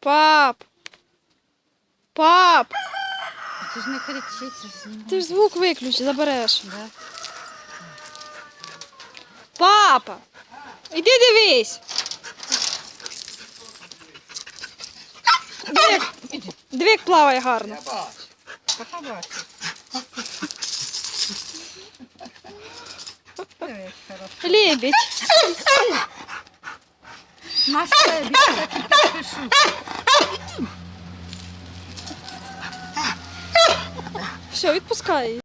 Пап! Пап! Ты ти ж не кричи, це знімай. Звук выключи, забереш. Да. Папа! иди дивись! диви, як плаває гарно. Пока бачу. Диви, хорошо. Лебідь. На себе, так і підпишу. Все, відпускай її.